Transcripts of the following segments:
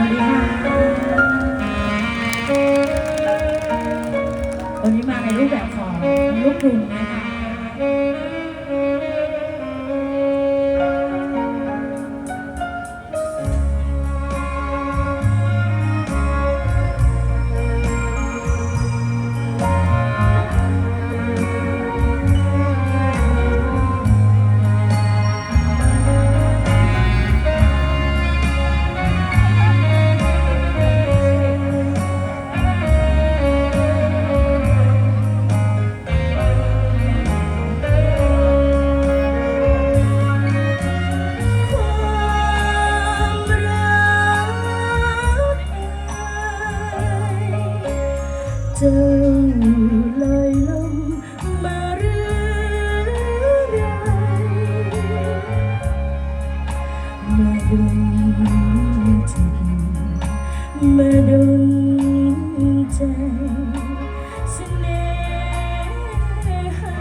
สวัสดีค่ะ วันนี้มาในรูปแบบของลูกกรุงนะคะ เจ้าลอยลมมาเรื่อยมาดนจิตมาดนใจเสน่หา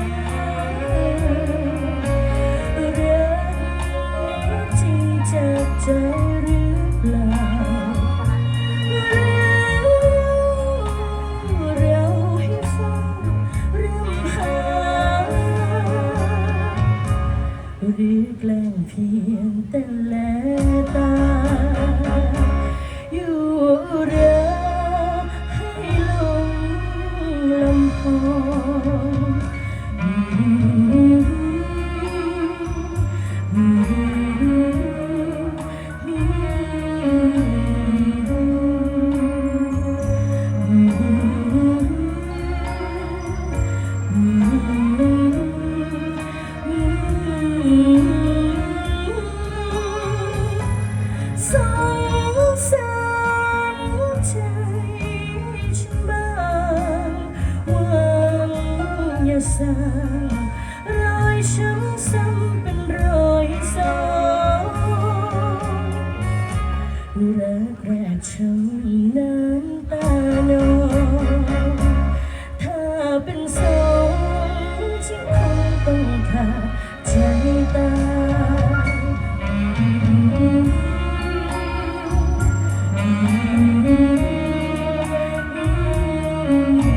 รักจริงจากใจ แกล้งเพียงแต่แลตา อยู่เรือให้ลงลำพอง ยาสรารอยช้ำซ้ำเป็นรอยซ้อนเลิกแรกช้ำน้ำตานอถ้าเป็นสองที่คงต้องขาดใจตาอืม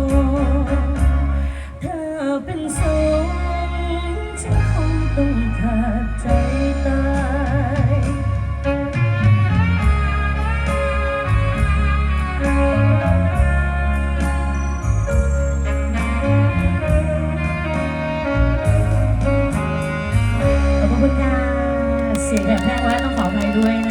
สียแห้งแล้วต้องขออภัยด้วยนะ